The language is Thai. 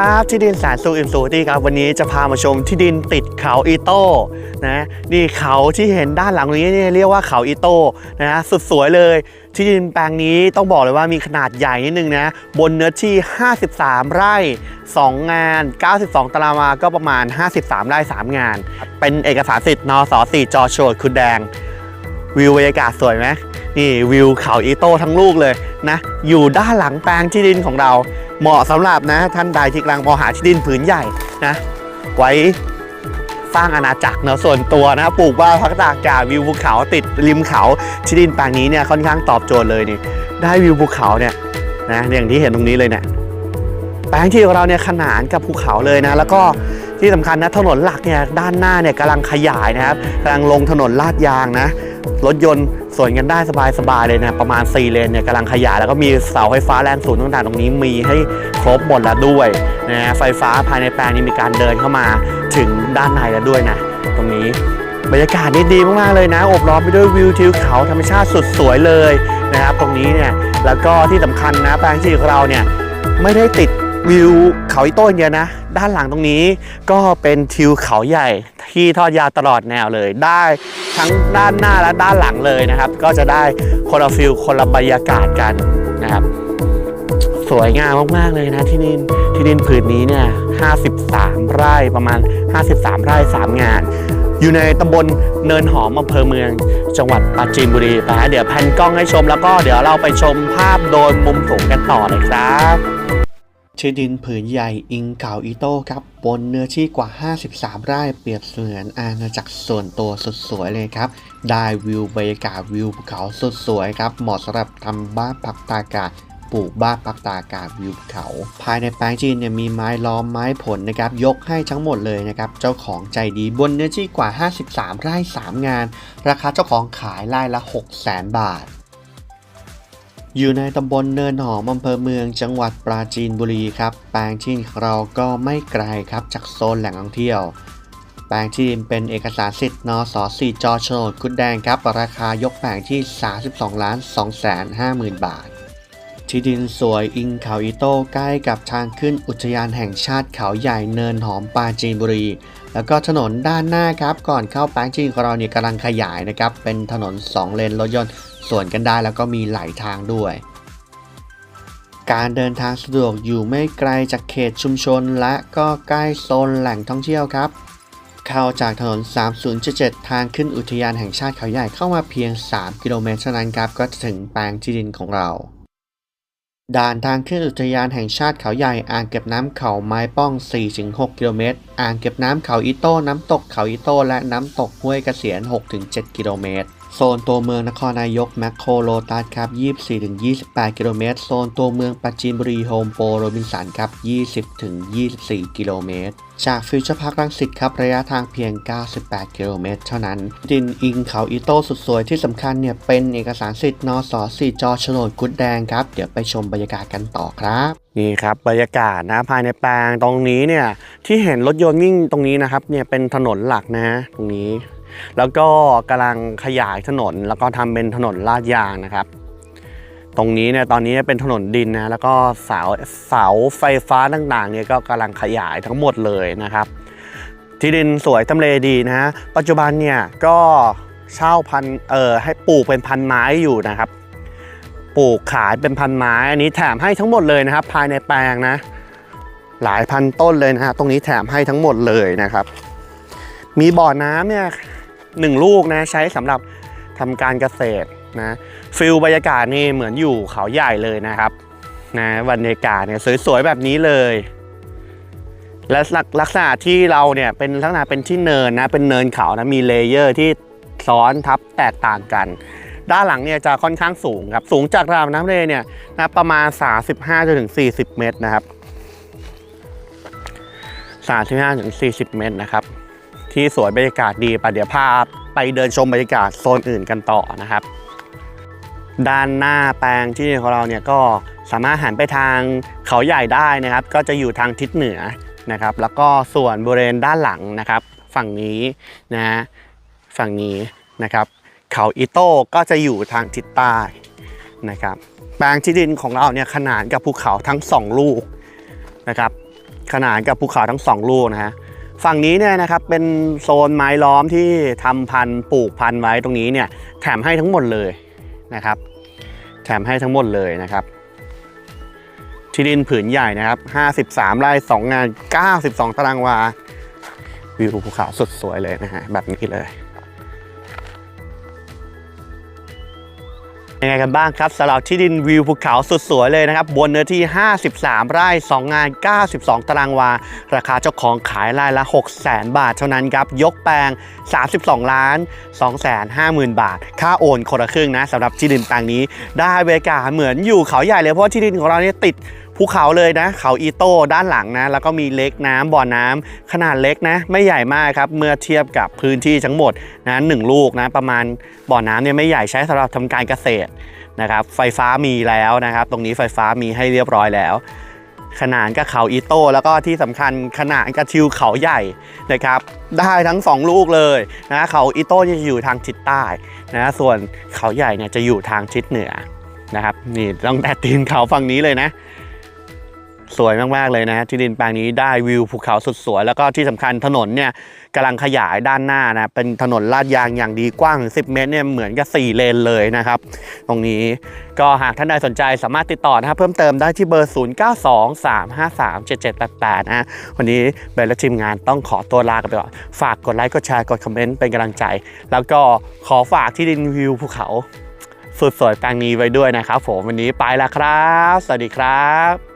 ครับที่ดินแสนสุขอินสูตี้ครับวันนี้จะพามาชมที่ดินติดเขาอีโต้นะนี่เขาที่เห็นด้านหลังนี้เนี่ยเรียกว่าเขาอีโต้นะสุดสวยเลย ที่ดินแปลงนี้ต้องบอกเลยว่ามีขนาดใหญ่นิดนึงนะบนเนื้อที่ 53 ไร่ 2 งาน 92 ตารางวาก็ประมาณ 53 ไร่ 3 งาน เป็นเอกสารสิทธิ์นส4จอโฉดคุณแดง วิวบรรยากาศสวยไหมนี่วิวเขาอีโต้ทั้งลูกเลยนะ อยู่ด้านหลังแปลงที่ดินของเรา เหมาะสำหรับนะ ท่านใดที่กำลังมองหาที่ดินผืนใหญ่นะ ไว้สร้างอาณาจักรเนาะส่วนตัวนะปลูกบ้านพักตากอากาศวิวภูเขาติดริมเขาที่ดินแปลงนี้เนี่ยค่อนข้างตอบโจทย์เลยนี่ ได้วิวภูเขาเนี่ยนะอย่างที่เห็นตรงนี้เลยเนี่ยแปลงที่ของเราเนี่ยขนานกับภูเขาเลยนะ แล้วก็ที่สำคัญนะถนนหลักเนี่ยด้านหน้าเนี่ยกำลังขยายนะครับกำลังลงถนนลาดยางนะ รถยนต์สวนกันได้สบายๆเลยนะประมาณ 4 เลนเนี่ยกำลังขยายแล้วก็มีเสาไฟฟ้าแรงสูงต่างๆตรงนี้มีให้ครบหมดแล้วด้วยนะไฟฟ้าภายในแปลงนี้มีการเดินเข้ามาถึงด้านในแล้วด้วยนะตรงนี้บรรยากาศนี่ดีมากๆเลยนะอบล้อมไปด้วยวิวทิวเขาธรรมชาติสุดสวยเลยนะครับตรงนี้เนี่ยแล้วก็ที่สำคัญนะแปลงที่ของเราเนี่ยไม่ได้ติดวิวเขาอีโต้อย่างเดียวนะ ด้านหลังตรงนี้ก็เป็นทิวเขาใหญ่ที่ทอดยาวตลอดแนวเลย ได้ทั้งด้านหน้าและด้านหลังเลยนะครับ ก็จะได้คนละฟิลคนละบรรยากาศกันนะครับ สวยงามมากๆเลยนะที่ดินที่ดินผืนนี้เนี่ย 53 ไร่ประมาณ 53 ไร่ 3 งาน อยู่ในตำบลเนินหอมอำเภอเมือง จังหวัดปราจีนบุรีไปเดี๋ยวแพนกล้องให้ชมแล้วก็เดี๋ยวเราไปชมภาพโดยมุมสูงกันต่อเลยครับ ที่ดินผืนใหญ่อิงเขาอีโต้ครับบนเนื้อที่กว่า 53 ไร่เปรียบเสมือนอาณาจักรส่วนตัวสุดสวยเลยครับ ได้วิวบรรยากาศวิวภูเขาสุดสวยครับ เหมาะสำหรับทำบ้านพักตากอากาศปลูกบ้านพักตากอากาศวิวเขา ภายในแปลงจีนเนี่ยมีไม้ล้อมไม้ผลนะครับยกให้ทั้งหมดเลยนะครับเจ้าของใจดีบนเนื้อที่กว่า 53 ไร่ 3 งาน ราคาเจ้าของขายไร่ละ 6 0 0 0 0 0 บาท อยู่ในตำบลเนินหอมอำเภอเมืองจังหวัดปราจีนบุรีครับ แปลงที่ของเราก็ไม่ไกลครับจากโซนแหล่งท่องเที่ยว แปลงที่ดินเป็นเอกสารสิทธิ์นส4จอโฉนดกุดแดงครับ ราคายกแปลงที่ 32ล้าน2แสน5หมื่นบาท ที่ดินสวยอิงเขาอีโต้ใกล้กับทางขึ้นอุทยานแห่งชาติเขาใหญ่เนินหอมปราจีนบุรี แล้วก็ถนนด้านหน้าครับ ก่อนเข้าแปลงจีนของเราเนี่ยกำลังขยายนะครับเป็นถนน 2 เลนรถยนต์ สวนกันได้แล้วก็มีไหลทางด้วย การเดินทางสะดวกอยู่ไม่ไกลจากเขตชุมชนและก็ใกล้โซนแหล่งท่องเที่ยวครับ เข้าจากถนน 3077 ทางขึ้นอุทยานแห่งชาติเขาใหญ่เข้ามาเพียง 3 กิโลเมตรเท่านั้นครับ ก็จะถึงแปลงที่ดินของเราด่านทางขึ้นอุทยานแห่งชาติเขาใหญ่อ่างเก็บน้ำเขาไม้ป้อง 4-6 กิโลเมตร อ่างเก็บน้ำเขาอีโต้ น้ำตกเขาอีโต้ และน้ำตกห้วยกระเกษียณ6-7 กิโลเมตร โซนตัวเมืองนครนายกแมคโครโลตัสครับ 24-28 กิโลเมตร โซนตัวเมืองปราจีนบุรีโฮมโปรโรบินสันครับ 20-24 กิโลเมตร จากฟิวเจอร์พาร์ครังสิตครับระยะทางเพียง 98 กิโลเมตร เท่านั้น ดินอิงเขาอีโต้สุดสวยที่สำคัญเนี่ยเป็นเอกสารสิทธิ์นส4จอโฉนดกุดแดงครับ เดี๋ยวไปชมบรรยากาศกันต่อครับ นี่ครับบรรยากาศนะภายในแปลงตรงนี้เนี่ยที่เห็นรถยนต์วิ่งตรงนี้นะครับเนี่ยเป็นถนนหลักนะตรงนี้ แล้วก็กำลังขยายถนน แล้วก็ทำเป็นถนนลาดยางนะครับ ตรงนี้เนี่ยตอนนี้เป็นถนนดินนะแล้วก็เสาเสาไฟฟ้าต่างๆเนี่ยก็กำลังขยายทั้งหมดเลยนะครับ ที่ดินสวยทำเลดีนะฮะปัจจุบันเนี่ยก็เช่าพันเอ่อให้ปลูกเป็นพันไม้อยู่นะครับ ปลูกขายเป็นพันไม้ อันนี้แถมให้ทั้งหมดเลยนะครับ ภายในแปลงนะ หลายพันต้นเลยนะฮะตรงนี้แถมให้ทั้งหมดเลยนะครับ มีบ่อน้ำเนี่ย หนึ่งลูกนะใช้สำหรับทำการเกษตรนะฟิลบรรยากาศนี่เหมือนอยู่เขาใหญ่เลยนะครับนะบรรยากาศเนี่ยสวยๆแบบนี้เลย และลักษณะที่เราเนี่ยเป็นลักษณะเป็นที่เนินนะเป็นเนินเขานะมีเลเยอร์ที่ซ้อนทับแตกต่างกัน ด้านหลังเนี่ยจะค่อนข้างสูงครับสูงจากระดับน้ำทะเลเนี่ยนะประมาณ 35จนถึง 40 เมตรนะครับ35ถึง40 เมตรนะครับ ที่สวยบรรยากาศดีปะเดี๋ยวพาไปเดินชมบรรยากาศโซนอื่นกันต่อนะครับ ด้านหน้าแปลงที่ของเราเนี่ยก็สามารถหันไปทางเขาใหญ่ได้นะครับ ก็จะอยู่ทางทิศเหนือนะครับ แล้วก็ส่วนบริเวณด้านหลังนะครับ ฝั่งนี้นะฝั่งนี้นะครับ เขาอิโต้ก็จะอยู่ทางทิศใต้นะครับแปลงที่ดินของเราเนี่ยขนานกับภูเขาทั้งสองลูกนะครับ ขนานกับภูเขาทั้งสองลูกนะฮะ ฝั่งนี้เนี่ยนะครับเป็นโซนไม้ล้อมที่ทำพันธุ์ปลูกพันธุ์ไว้ตรงนี้เนี่ยแถมให้ทั้งหมดเลยนะครับ แถมให้ทั้งหมดเลยนะครับ ที่ดินผืนใหญ่นะครับ 53ไร่2งาน 92 ตารางวา วิวภูเขาสุดสวยเลยนะฮะแบบนี้เลย ยังไงกันบ้างครับสำหรับที่ดินวิวภูเขาสุดสวยเลยนะครับ บนเนื้อที่ 53 ไร่ 2 งาน 92 ตารางวา ราคาเจ้าของขายรายละ 6 0 0 0 0 0บาทเท่านั้นครับ ยกแปลง 32 ล้าน 250,000 บาท ค่าโอนคนละครึ่งนะสำหรับที่ดินแปลงนี้ ได้บรรยากาศเหมือนอยู่เขาใหญ่เลยเพราะที่ดินของเราเนี่ยติด ภูเขาเลยนะ เขาอีโต้ด้านหลังนะ แล้วก็มีเล็กน้ำบ่อน้ำขนาดเล็กนะ ไม่ใหญ่มากครับ เมื่อเทียบกับพื้นที่ทั้งหมดนะหนึ่งลูกนะ ประมาณบ่อน้ำเนี่ยไม่ใหญ่ใช้สำหรับทำการเกษตรนะครับ ไฟฟ้ามีแล้วนะครับ ตรงนี้ไฟฟ้ามีให้เรียบร้อยแล้วขนานกับเขาอีโต้แล้วก็ที่สำคัญขนานกับทิวเขาใหญ่นะครับได้ทั้ง 2 ลูกเลยนะเขาอีโต้จะอยู่ทางทิศใต้นะส่วนเขาใหญ่เนี่ยจะอยู่ทางทิศเหนือนะครับนี่ต้องแต่ตีนเขาฝั่งนี้เลยนะ สวยมากๆเลยนะที่ดินแปลงนี้ได้วิวภูเขาสุดสวย แล้วก็ที่สำคัญถนนเนี่ยกำลังขยายด้านหน้านะเป็นถนนลาดยางอย่างดีกว้างถึง10 เมตรเนี่ยเหมือนกับ4เลนเลยนะครับ ตรงนี้ก็หากท่านใดสนใจสามารถติดต่อนะครับเพิ่มเติมได้ที่เบอร์ 0923537788 นะฮะวันนี้เบลและทีมงานต้องขอตัวลากันไปก่อนฝากกดไลค์กดแชร์กดคอมเมนต์เป็นกำลังใจ แล้วก็ขอฝากที่ดินวิวภูเขาสุดสวยแปลงนี้ไว้ด้วยนะครับผมวันนี้ไปแล้วครับ สวัสดีครับ